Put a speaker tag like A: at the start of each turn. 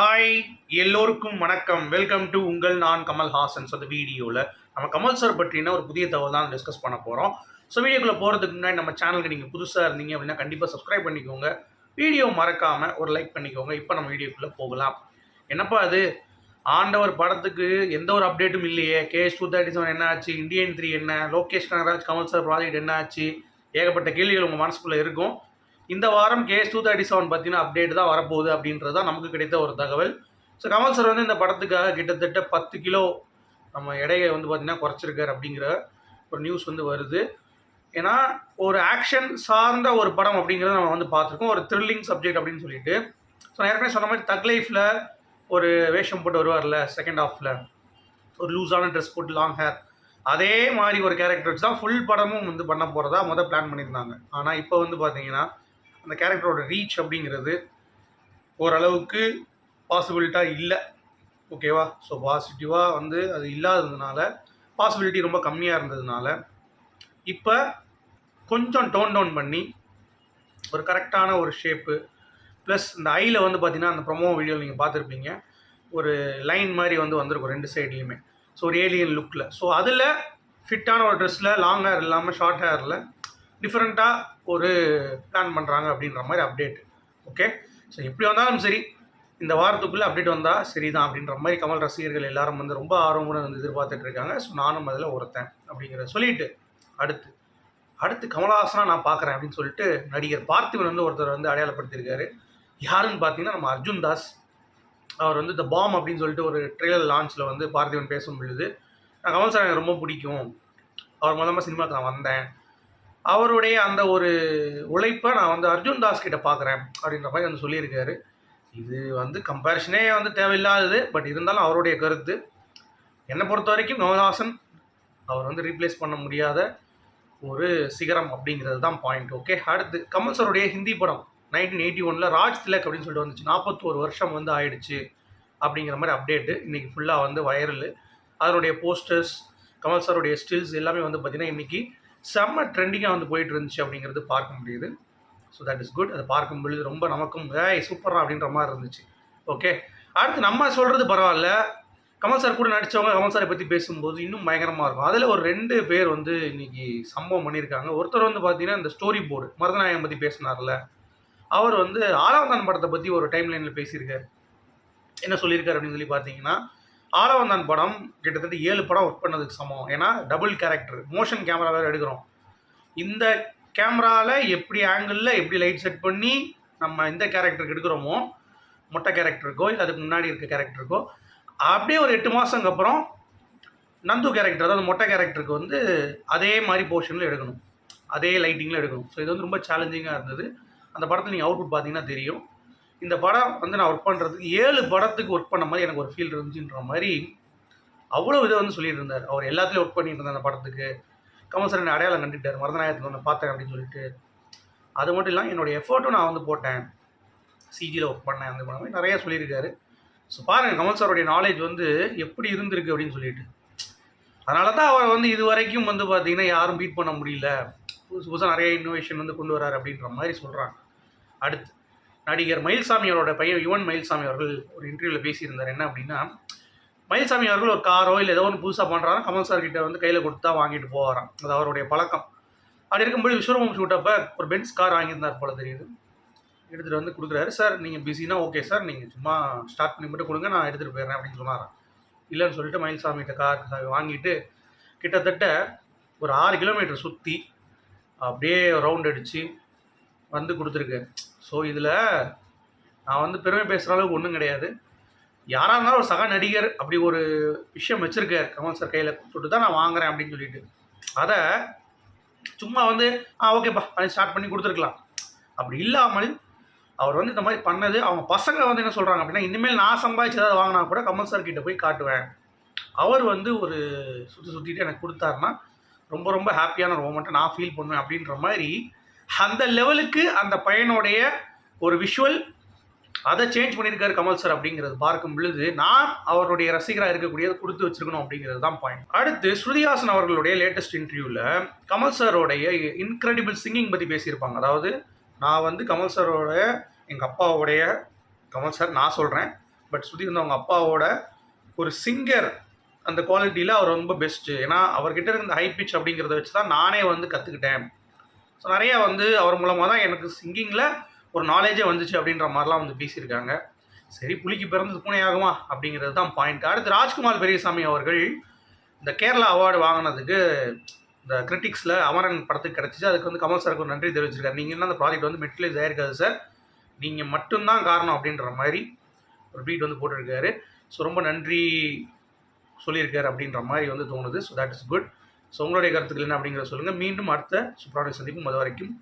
A: Hi எல்லோருக்கும் வணக்கம். Welcome to உங்கள் நான் கமல் ஹாசன்ஸ் அந்த வீடியோவில் நம்ம கமல் சார் பற்றின ஒரு புதிய தகவல் தான் டிஸ்கஸ் பண்ண போகிறோம் ஸோ வீடியோக்குள்ளே போகிறதுக்கு முன்னாடி நம்ம சேனலுக்கு நீங்கள் புதுசாக இருந்தீங்க அப்படின்னா கண்டிப்பாக சப்ஸ்கிரைப் பண்ணிக்கோங்க. வீடியோ மறக்காமல் ஒரு லைக் பண்ணிக்கோங்க. இப்போ நம்ம வீடியோக்குள்ளே போகலாம். என்னப்பா அது? ஆண்டவர் படத்துக்கு எந்த ஒரு அப்டேட்டும் இல்லையே. கேஎஸ் டூ தேர்ட்டி செவன் என்ன ஆச்சு? இந்தியன் த்ரீ என்ன? லோகேஷ் கனகராஜ் கமல் சார் ப்ராஜெக்ட் என்ன ஆச்சு? ஏகப்பட்ட கேள்விகள் உங்கள் மனசுக்குள்ளே இருக்கும். இந்த வாரம் கேஸ் டூ தேர்ட்டி செவன் பற்றின அப்டேட் தான் வரப்போகுது அப்படின்றது தான் நமக்கு கிடைத்த ஒரு தகவல். ஸோ கமல் சார் வந்து இந்த படத்துக்காக கிட்டத்தட்ட பத்து கிலோ நம்ம எடையை வந்து பார்த்திங்கன்னா குறைச்சிருக்காரு அப்படிங்கிற ஒரு நியூஸ் வந்து வருது. ஏன்னா ஒரு ஆக்ஷன் சார்ந்த ஒரு படம் அப்படிங்கிறத நம்ம வந்து பார்த்துருக்கோம். ஒரு த்ரில்லிங் சப்ஜெக்ட் அப்படின்னு சொல்லிட்டு. ஸோ நான் ஏற்கனவே சொன்ன மாதிரி தக் லைஃப்பில் ஒரு வேஷம் போட்டு வருவார்ல செகண்ட் ஆஃபில் ஒரு லூஸான ட்ரெஸ் போட்டு லாங் ஹேர் அதே மாதிரி ஒரு கேரக்டர் வச்சு தான் ஃபுல் படமும் வந்து பண்ண போகிறதா முதல் பிளான் பண்ணியிருந்தாங்க. ஆனால் இப்போ வந்து பார்த்தீங்கன்னா அந்த கேரக்டரோட ரீச் அப்படிங்கிறது ஓரளவுக்கு பாசிபிலிட்டாக இல்லை. ஓகேவா? ஸோ பாசிட்டிவாக வந்து அது இல்லாததுனால பாசிபிலிட்டி ரொம்ப கம்மியாக இருந்ததுனால இப்போ கொஞ்சம் டோன் டவுன் பண்ணி ஒரு கரெக்டான ஒரு ஷேப்பு ப்ளஸ் இந்த ஐயில் வந்து பார்த்தீங்கன்னா அந்த ப்ரொமோ வீடியோவில் நீங்கள் பார்த்துருப்பீங்க ஒரு லைன் மாதிரி வந்து வந்திருக்கும் ரெண்டு சைட்லேயுமே ஸோ ஒரு ஏலியன் லுக்கில் ஸோ அதில் ஃபிட்டான ஒரு ட்ரெஸ்ஸில் லாங் ஹேர் இல்லாமல் ஷார்ட் ஹேரில் டிஃப்ரெண்ட்டாக ஒரு பிளான் பண்ணுறாங்க அப்படின்ற மாதிரி அப்டேட் ஓகே ஸோ எப்படி வந்தாலும் சரி இந்த வாரத்துக்குள்ளே அப்டேட் வந்தால் சரி தான் அப்படின்ற மாதிரி கமல் ரசிகர்கள் எல்லாரும் வந்து ரொம்ப ஆர்வமுடன் வந்து எதிர்பார்த்துட்டு இருக்காங்க. ஸோ நானும் அதில் ஒருத்தன் அப்படிங்கிறத சொல்லிட்டு அடுத்து அடுத்து கமலஹாசனா நான் பார்க்குறேன் அப்படின்னு சொல்லிட்டு நடிகர் பார்த்திபன் வந்து ஒருத்தர் வந்து அடையாளப்படுத்தியிருக்காரு. யாருன்னு பார்த்தீங்கன்னா நம்ம அர்ஜுன் தாஸ். அவர் வந்து த பாம் அப்படின்னு சொல்லிட்டு ஒரு ட்ரெய்லர் லான்ச்சில் வந்து பார்த்திபன் பேசும் பொழுது நான் கமல் சார் எனக்கு ரொம்ப பிடிக்கும். அவர் மூலமாக சினிமாவுக்கு நான் வந்தேன். அவருடைய அந்த ஒரு உழைப்பை நான் வந்து அர்ஜுன் தாஸ் கிட்ட பார்க்குறேன் அப்படின்ற மாதிரி வந்து சொல்லியிருக்காரு. இது வந்து கம்பேரிஷனே வந்து தேவையில்லாதது. பட் இருந்தாலும் அவருடைய கருத்து என்னை பொறுத்த வரைக்கும் கமல்ஹாசன் அவர் வந்து ரீப்ளேஸ் பண்ண முடியாத ஒரு சிகரம் அப்படிங்கிறது தான் பாயிண்ட் ஓகே அடுத்து கமல் சாருடைய ஹிந்தி படம் நைன்டீன் எயிட்டி ஒனில் ராஜ் திலக் அப்படின்னு சொல்லிட்டு வந்துச்சு. நாற்பத்தோரு வருஷம் வந்து ஆயிடுச்சு அப்படிங்கிற மாதிரி அப்டேட்டு இன்றைக்கி ஃபுல்லாக வந்து வைரல் அதனுடைய போஸ்டர்ஸ் கமல் சாருடைய ஸ்டில்ஸ் எல்லாமே வந்து பார்த்திங்கன்னா இன்றைக்கி செம்ம ட்ரெண்டிங்காக வந்து போயிட்டு இருந்துச்சு அப்படிங்கிறது பார்க்க முடியுது. ஸோ தட் இஸ் குட் அதை பார்க்கும் பொழுது ரொம்ப நமக்கும் ஏய் சூப்பராக அப்படின்ற மாதிரி இருந்துச்சு. ஓகே அடுத்து நம்ம சொல்கிறது பரவாயில்ல. கமல் சார் கூட நடித்தவங்க கமல் சாரை பற்றி பேசும்போது இன்னும் பயங்கரமாக இருக்கும். அதில் ஒரு ரெண்டு பேர் வந்து இன்னைக்கு சம்பவம் பண்ணியிருக்காங்க. ஒருத்தர் வந்து பார்த்தீங்கன்னா இந்த ஸ்டோரி போர்டு மருதநாயகம் பற்றி பேசினார்ல. அவர் வந்து ஆலவந்தான் படத்தை பற்றி ஒரு டைம் லைனில் பேசியிருக்காரு. என்ன சொல்லியிருக்காரு அப்படின்னு சொல்லி பார்த்தீங்கன்னா ஆலவந்தான் படம் கிட்டத்தட்ட ஏழு படம் ஒர்க் பண்ணதுக்கு சமம். ஏன்னா டபுள் கேரக்டர் மோஷன் கேமரா வேறு எடுக்கிறோம். இந்த கேமராவில் எப்படி ஆங்கிளில் எப்படி லைட் செட் பண்ணி நம்ம இந்த கேரக்டருக்கு எடுக்கிறோமோ மொட்டை கேரக்டருக்கோ இல்லை அதுக்கு முன்னாடி இருக்க கேரக்டருக்கோ அப்படியே ஒரு எட்டு மாதங்க அப்புறம் நந்து கேரக்டர் அதாவது மொட்டை கேரக்டருக்கு வந்து அதே மாதிரி போர்ஷனில் எடுக்கணும். அதே லைட்டிங்கில் எடுக்கணும். ஸோ இது வந்து ரொம்ப சேலஞ்சிங்காக இருந்தது. அந்த படத்தில் நீங்கள் அவுட்புட் பார்த்தீங்கன்னா தெரியும். இந்த படம் வந்து நான் ஒர்க் பண்ணுறதுக்கு ஏழு படத்துக்கு ஒர்க் பண்ண மாதிரி எனக்கு ஒரு ஃபீல் இருந்துச்சுன்ற மாதிரி அவ்வளோ இதை வந்து சொல்லிட்டு இருந்தார் அவர் எல்லாத்துலேயும் ஒர்க் பண்ணிட்டு இருந்தார் அந்த படத்துக்கு. கமல் சார் என்னை அடையாளம் கண்டுட்டார். மருதநாயகத்தில் ஒன்று பார்த்தேன் அப்படின்னு சொல்லிட்டு. அது மட்டும் இல்லாமல் என்னுடைய எஃபோர்ட்டும் நான் வந்து போட்டேன். சிஜியில் ஒர்க் பண்ணேன். அந்த மாதிரி நிறையா சொல்லியிருக்காரு. ஸோ பாருங்கள் கமல் சாருடைய நாலேஜ் வந்து எப்படி இருந்திருக்கு அப்படின்னு சொல்லிட்டு. அதனால தான் அவர் வந்து இது வரைக்கும் வந்து பார்த்தீங்கன்னா யாரும் பீட் பண்ண முடியல. புதுசு புதுசாக நிறைய இன்னோவேஷன் வந்து கொண்டு வராரு அப்படின்ற மாதிரி சொல்கிறாங்க அடுத்து நடிகர் மயில்சாமி அவரோட பையன் யுவன் மயில்சாமி அவர்கள் ஒரு இன்டர்வியூவில் பேசியிருந்தார். என்ன அப்படின்னா மயில்சாமி அவர்கள் ஒரு காரோ இல்லை ஏதோ ஒன்று புதுசாக பண்ணுறாங்க கமல் சார் கிட்ட வந்து கையில் கொடுத்தா வாங்கிட்டு போவாராம். அது அவருடைய பழக்கம். அப்படி இருக்கும்போது விஸ்வரூபம் ஷூட்டப்போ ஒரு பென்ஸ் கார் வாங்கியிருந்தார் போல தெரியுது. எடுத்துகிட்டு வந்து கொடுக்குறாரு. சார் நீங்கள் பிஸினா ஓகே சார் நீங்கள் சும்மா ஸ்டார்ட் பண்ணி மட்டும் கொடுங்க நான் எடுத்துகிட்டு போயிடுறேன் அப்படின்னு சொன்னாரான் இல்லைன்னு சொல்லிட்டு மயில்சாமிகிட்ட கார் வாங்கிட்டு கிட்டத்தட்ட ஒரு ஆறு கிலோமீட்டர் சுற்றி அப்படியே ரவுண்ட் அடித்து வந்து கொடுத்துருக்கு. ஸோ இதில் நான் வந்து பெருமை பேசுகிற அளவுக்கு ஒன்றும் கிடையாது. யாராக இருந்தாலும் ஒரு சக நடிகர் அப்படி ஒரு விஷயம் வச்சுருக்கார். கமல் சார் கையில் கொடுத்துட்டு தான் நான் வாங்குறேன் அப்படின்னு சொல்லிட்டு. அதை சும்மா வந்து ஆ ஓகேப்பா அதை ஸ்டார்ட் பண்ணி கொடுத்துருக்கலாம். அப்படி இல்லாமல் அவர் வந்து இந்த மாதிரி பண்ணது அவங்க பசங்க வந்து என்ன சொல்கிறாங்க அப்படின்னா இனிமேல் நான் சம்பாதிச்சு ஏதாவது வாங்கினா கூட கமல் சார் கிட்டே போய் காட்டுவேன். அவர் வந்து ஒரு சுற்றி சுற்றிட்டு எனக்கு கொடுத்தாருன்னா ரொம்ப ரொம்ப ஹாப்பியான ஒரு மூமெண்ட்டை நான் ஃபீல் பண்ணுவேன் அப்படின்ற மாதிரி அந்த லெவலுக்கு அந்த பையனுடைய ஒரு விஷுவல் அதை சேஞ்ச் பண்ணியிருக்காரு கமல் சார் அப்படிங்கிறது பார்க்கும் பொழுது நான் அவருடைய ரசிகராக இருக்கக்கூடியதை கொடுத்து வச்சிருக்கணும் அப்படிங்கிறது தான் பாயிண்ட் அடுத்து ஸ்ருதிஹாசன் அவர்களுடைய லேட்டஸ்ட் இன்டர்வியூவில் கமல் சாரோடைய இன்க்ரெடிபிள் சிங்கிங் பற்றி பேசியிருப்பாங்க. அதாவது நான் வந்து கமல் சாரோட எங்கள் அப்பாவோடைய கமல் சார் நான் சொல்கிறேன் பட் ஸ்ருதி வந்து அவங்க அப்பாவோட ஒரு சிங்கர் அந்த குவாலிட்டியில் அவர் ரொம்ப பெஸ்ட்டு ஏன்னா அவர்கிட்ட இருந்த ஹை பிச் அப்படிங்கிறத வச்சு தான் நானே வந்து கற்றுக்கிட்டேன் ஸோ நிறையா வந்து அவர் மூலமாக தான் எனக்கு சிங்கிங்கில் ஒரு நாலேஜே வந்துச்சு அப்படின்ற மாதிரிலாம் வந்து பேசியிருக்காங்க. சரி புலிக்கு பிறந்தது பூனை ஆகுமா அப்படிங்கிறது தான் பாயிண்ட் அடுத்து ராஜ்குமார் பெரியசாமி அவர்கள் இந்த கேரளா அவார்டு வாங்கினதுக்கு இந்த கிரிட்டிக்ஸில் அமரன் படத்துக்கு கிடச்சிச்சு. அதுக்கு வந்து கமல் சாருக்கு ஒரு நன்றி தெரிவிச்சிருக்காரு. நீங்கள் என்ன அந்த ப்ராஜெக்ட் வந்து மெட்டிலைஸ் ஆயிருக்காது சார் நீங்கள் மட்டும்தான் காரணம் அப்படின்ற மாதிரி ஒரு ட்வீட் வந்து போட்டிருக்காரு. ஸோ ரொம்ப நன்றி சொல்லியிருக்காரு அப்படின்ற மாதிரி வந்து தோணுது. So that is good so உங்களுடைய கருத்துக்கள் என்ன அப்படிங்கிறத சொல்லுங்கள் மீண்டும் அடுத்த சூப்பரான சந்திப்பும் அது வரைக்கும்